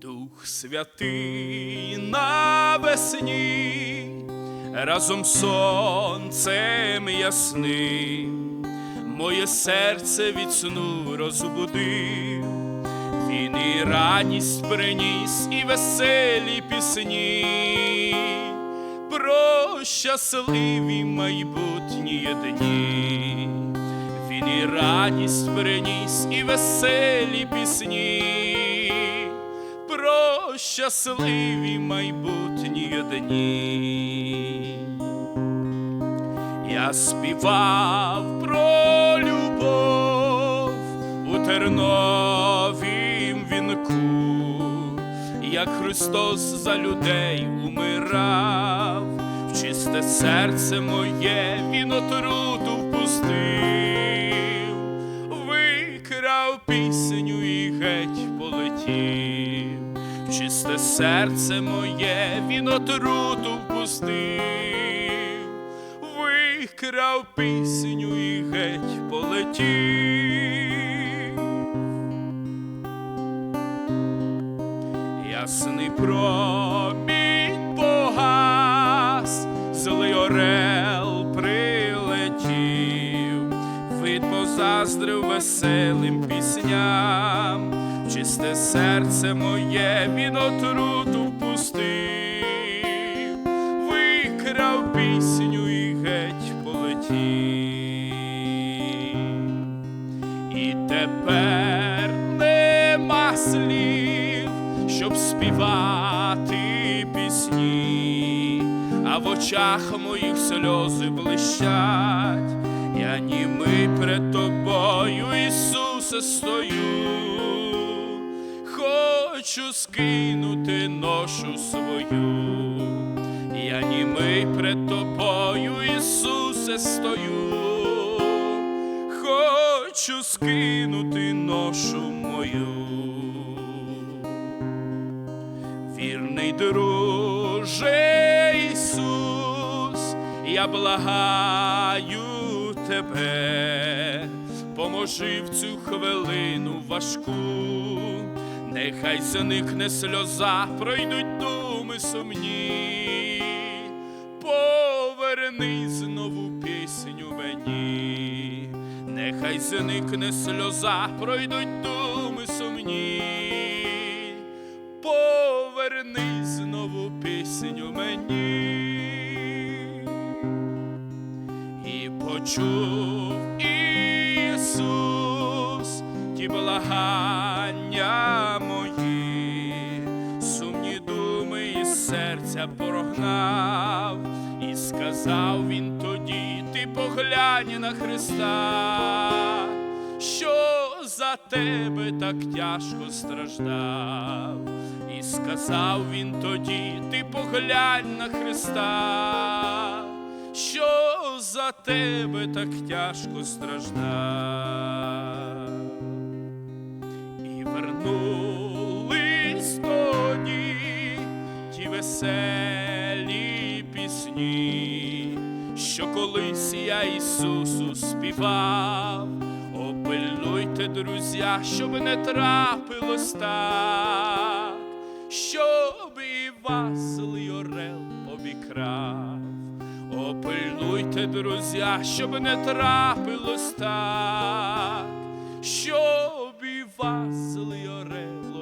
Дух святий навесні, разом сонцем ясним, моє серце від сну розбудив, він і радість приніс, і веселі пісні, про щасливі майбутні дні. Він і радість приніс, і веселі пісні, про щасливі майбутні дні. Я співав про любов у вінку, як Христос за людей умирав, в чисте серце моє він отруту впустив, викрав пісню і геть полетів, в чисте серце моє він отруту впустив, викрав пісню і геть полетів. Ясний промінь погас, злий орел прилетів, вид позаздрив веселим пісням, чисте серце моє він отруту впустив, викрав пісню і геть полетів. І тепер щоб співати пісні, а в очах моїх сльози блищать, я німий перед тобою, Ісусе, стою, хочу скинути ношу свою, я німий перед тобою, Ісусе, стою. Хочу скинути ношу мою. Друже Ісус, я благаю тебе, поможи в цю хвилину важку, нехай заникне сльоза, пройдуть думи сумні, поверни знову пісню мені, нехай заникне сльоза, пройдуть думи сумні, поверни знову пісню мені. І почув Ісус ті благання мої, сумні думи із серця прогнав, і сказав він тоді, ти поглянь на Христа, тебе так тяжко страждав. І сказав він тоді, ти поглянь на Христа, що за тебе так тяжко страждав. І вернулись тоді ті веселі пісні, що колись я Ісусу співав. Опильнуйте, щоб не трапилось так, щоб і вас злий орел обікрав. Опильнуйте, друзя, щоб не трапилось так, щоб і вас злий орел